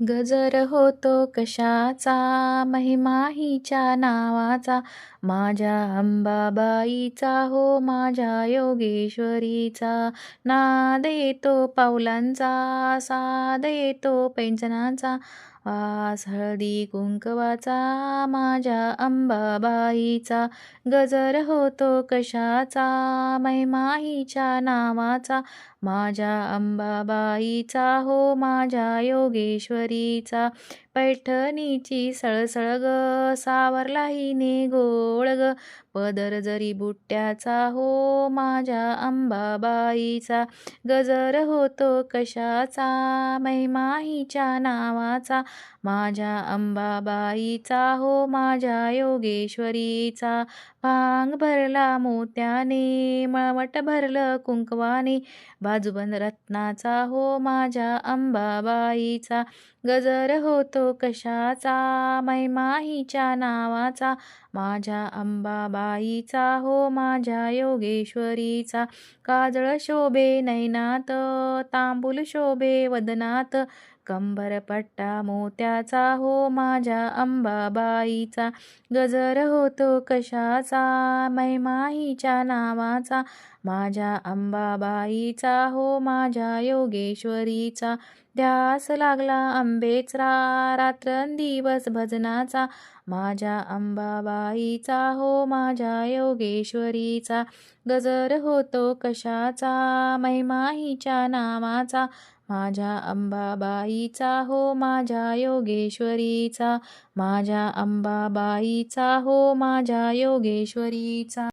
गजर होतो कशाचा? महिमा हिच्या नावाचा. माझ्या अंबाबाईचा हो माझ्या योगेश्वरीचा. नाद येतो पावलांचा साद येतो पैंजनाचा वास हळदी कुंकवाचा माझ्या अंबाबाईचा. गजर होतो कशाचा मैमाईच्या नावाचा. माझ्या अंबाबाईचा हो माझ्या योगेश्वरीचा. पैठणीची सळसळ ग सावरला हिने गोळ ग. पदर जरी बुट्ट्याचा हो माझ्या अंबाबाईचा. गजर होतो कशाचा मैमाहीच्या नावाचा. माझ्या अंबाबाईचा हो माझ्या योगेश्वरीचा. भांग भरला मोत्याने मळवट भरलं कुंकवाने. बाजूबंद रत्नाचा हो माझ्या अंबाबाईचा. गजर होतो कशाचा मैमाहीच्या नावाचा. माझ्या अंबाबाईचा हो माझ्या योगेश्वरीचा. काजळ शोभे नैनात तांबूल शोभे वदनात. कंबर पट्टा मोत्याचा हो माझ्या अंबाबाईचा. गजर होतो कशाचा? मैमाहीच्या नावाचा. माझ्या अंबाबाईचा हो माझ्या योगेश्वरीचा. ध्यास लागला आंबेचरा रात्रंदिवस भजनाचा. माझ्या अंबाबाईचा हो माझ्या योगेश्वरीचा. गजर होतो कशाचा महिमाहीच्या नामाचा. नावाचा माझ्या अंबाबाईचा हो माझ्या योगेश्वरीचा. माझ्या अंबाबाईचा हो माझ्या योगेश्वरीचा.